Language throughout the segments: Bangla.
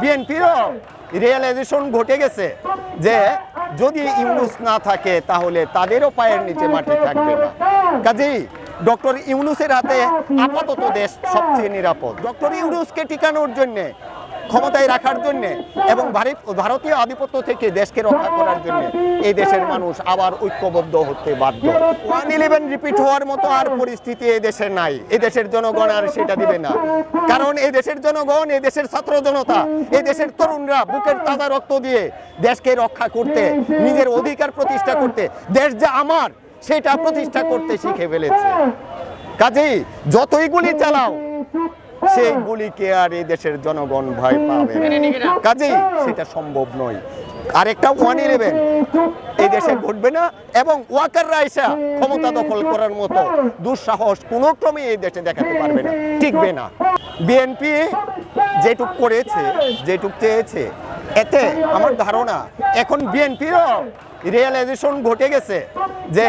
বিএনপিরও রিয়েলাইজেশন ঘটে গেছে যে যদি ইউনুস না থাকে, তাহলে তাদেরও পায়ের নিচে মাটি থাকবে না। কাজেই ডক্টর ইউনুসের হাতে আপাতত দেশ সবচেয়ে নিরাপদ। ডক্টর ইউনুসকে টিকানোর জন্যে ক্ষমতায় রাখার জন্য এবং ভারতীয় আধিপত্য থেকে দেশকে রক্ষা করার জন্য এই দেশের মানুষ আবার ঐক্যবদ্ধ হতে বাধ্য। ওয়ান ইলেভেন রিপিট হওয়ার মতো আর পরিস্থিতি এই দেশে নাই। এই দেশের জনগণ আর সেটা দিবে না। কারণ এই দেশের জনগণ, এই দেশের ছাত্র জনতা, এই দেশের তরুণরা বুকের তাজা রক্ত দিয়ে দেশকে রক্ষা করতে, নিজের অধিকার প্রতিষ্ঠা করতে, দেশ যে আমার, সেটা প্রতিষ্ঠা করতে শিখে ফেলেছে। কাজেই যতই গুলি চালাও সেই গুলিকে আর এই দেশের জনগণ ভয় পাবে? কাজেই সেটা সম্ভব নয়। আরেকটা ওয়ান ইলেভেন এই দেশে ঘটবে না এবং ওয়াকাররা এসে ক্ষমতা দখল করার মতো দুঃসাহস কোনো ক্রমে এই দেশে দেখাতে পারবে না। টিকবে না। বিএনপি যেটুক করেছে যেটুক চেয়েছে এতে আমার ধারণা এখন বিএনপিরও রিয়েলাইজেশন ঘটে গেছে যে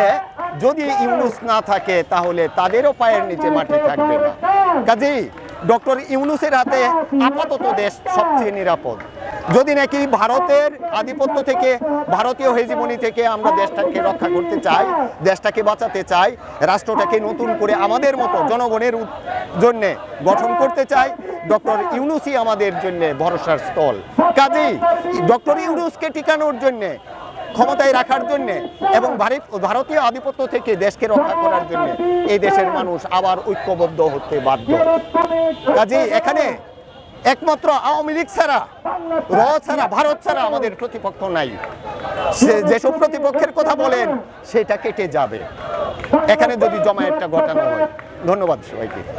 যদি ইউনুস না থাকে তাহলে তাদেরও পায়ের নিচে মাটি থাকবে না। কাজেই ডক্টর ইউনুসের হাতে আপাতত দেশ সবচেয়ে নিরাপদ। যদি নাকি ভারতের আধিপত্য থেকে, ভারতীয় হেজিমনি থেকে আমরা দেশটাকে রক্ষা করতে চাই, দেশটাকে বাঁচাতে চাই, রাষ্ট্রটাকে নতুন করে আমাদের মতো জনগণের জন্যে গঠন করতে চাই, ডক্টর ইউনুসই আমাদের জন্য ভরসার স্থল। কাজেই ডক্টর ইউনুসকে টিকানোর জন্যে ক্ষমতায় রাখার জন্যে এবং ভারত ভারতীয় আধিপত্য থেকে দেশকে রক্ষা করার জন্য এই দেশের মানুষ আবার ঐক্যবদ্ধ হতে বাধ্য। কাজে এখানে একমাত্র আওয়ামী লীগ ছাড়া, র ছাড়া, ভারত ছাড়া আমাদের প্রতিপক্ষ নাই। সে- যেসব প্রতিপক্ষের কথা বলেন, সেটা কেটে যাবে। এখানে যদি জমায়েতটা ঘটানো হয়। ধন্যবাদ সবাইকে।